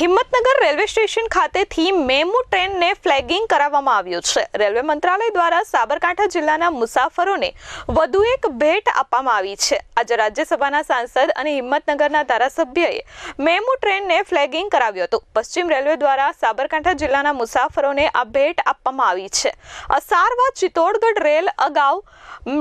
Himmatnagar railway station ખાતેથી MEMU ટ્રેનને flagging કરાવવામાં આવ્યું છે. રેલવે મંત્રાલય દ્વારા સાબરકાંઠા જિલ્લાના મુસાફરોને વધુ એક ભેટ આપવામાં આવી છે. આજે રાજ્યસભાના સાંસદ અને હિંમતનગરના ધારાસભ્યએ મેમુ ટ્રેનને ફ્લેગિંગ કરાવ્યું હતું. પશ્ચિમ રેલવે દ્વારા સાબરકાંઠા જિલ્લાના મુસાફરોને આ ભેટ આપવામાં આવી છે. અસારવા ચિત્તોડગઢ રેલ અગાઉ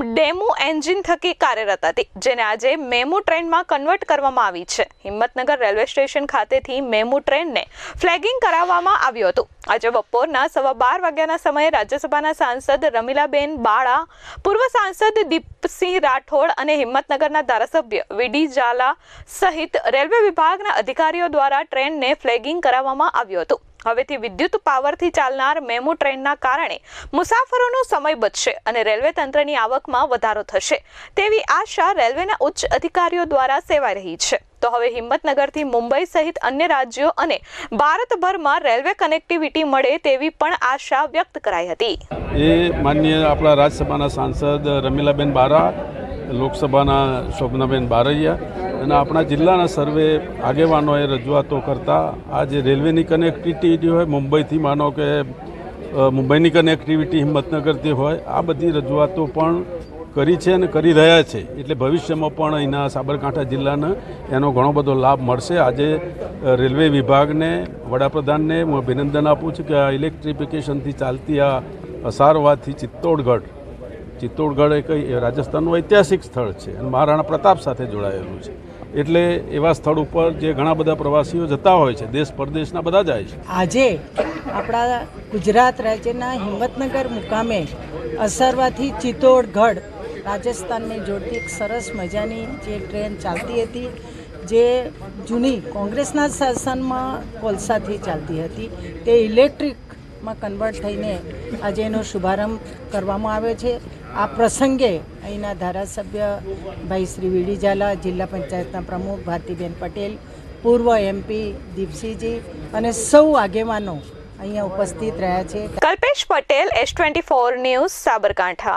ડેમુ એન્જિન થકી કાર્યરત હતી, જેને આજે મેમુ ટ્રેનમાં કન્વર્ટ કરવામાં આવી છે. હિંમતનગર રેલવે સ્ટેશન ખાતેથી મેમુ ટ્રેનને ફ્લેગિંગ કરાવવામાં આવ્યું હતું. આજે બપોરના સવા બાર વાગ્યાના સમયે રાજ્યસભાના સાંસદ રમીલાબેન બાળા, પૂર્વ સાંસદ દીપસિંહ રાઠોડ અને હિંમતનગરના ધારાસભ્ય વીડી ઝાલા સહિત રેલવે વિભાગના અધિકારીઓ દ્વારા ટ્રેનને ફ્લેગિંગ કરાવવામાં આવ્યું હતું. હવેથી વિદ્યુત પાવરથી ચાલનાર મેમુ ટ્રેનના કારણે મુસાફરોનો સમય બચશે અને રેલવે તંત્રની આવકમાં વધારો થશે. તેવી આશા રેલવેના ઉચ્ચ અધિકારીઓ દ્વારા સેવાઈ રહી છે. તો હવે હિંમતનગરથી મુંબઈ સહિત અન્ય રાજ્યો અને ભારતભરમાં રેલવે કનેક્ટિવિટી મળે તેવી પણ આશા વ્યક્ત કરાઈ હતી. એ માન્ય આપણા રાજ્યસભાના સાંસદ રમીલાબેન બારા, લોકસભાના શોભનાબેન બારૈયા અને આપણા જિલ્લાના સર્વે આગેવાનોએ રજૂઆતો કરતા આ જે રેલવેની કનેક્ટિવિટી હોય, મુંબઈથી માનો કે મુંબઈની કનેક્ટિવિટી હિંમતનગરથી હોય, આ બધી રજૂઆતો પણ કરી છે અને કરી રહ્યા છે. એટલે ભવિષ્યમાં પણ અહીંના સાબરકાંઠા જિલ્લાને એનો ઘણો બધો લાભ મળશે. આજે રેલવે વિભાગને, વડાપ્રધાનને હું અભિનંદન આપું છું કે આ ઇલેક્ટ્રિફિકેશનથી ચાલતી આ અસારવાથી ચિત્તોડગઢ ચિત્તોડગઢ એ કઈ રાજસ્થાનનું ઐતિહાસિક સ્થળ છે અને મહારાણા પ્રતાપ સાથે જોડાયેલું છે. એટલે એવા સ્થળ ઉપર જે ઘણા બધા પ્રવાસીઓ જતા હોય છે, દેશ પરદેશના બધા જાય છે. આજે આપણા ગુજરાત રાજ્યના હિંમતનગર મુકામે અસરવાથી ચિત્તોડગઢ રાજસ્થાનને જોડતી એક સરસ મજાની જે ટ્રેન ચાલતી હતી, જે જૂની કોંગ્રેસના શાસનમાં કોલસાથી ચાલતી હતી, તે ઇલેક્ટ્રિકમાં કન્વર્ટ થઈને આજે એનો શુભારંભ કરવામાં આવ્યો છે. આ પ્રસંગે અહીંના ધારાસભ્ય ભાઈ શ્રી વીડી જિલ્લા પંચાયતના પ્રમુખ ભારતીબેન પટેલ, પૂર્વ એમપી દીપસિંહજી અને સૌ આગેવાનો અહીંયા ઉપસ્થિત રહ્યા છે. Kalpesh Patel S twenty four news Sabarkantha.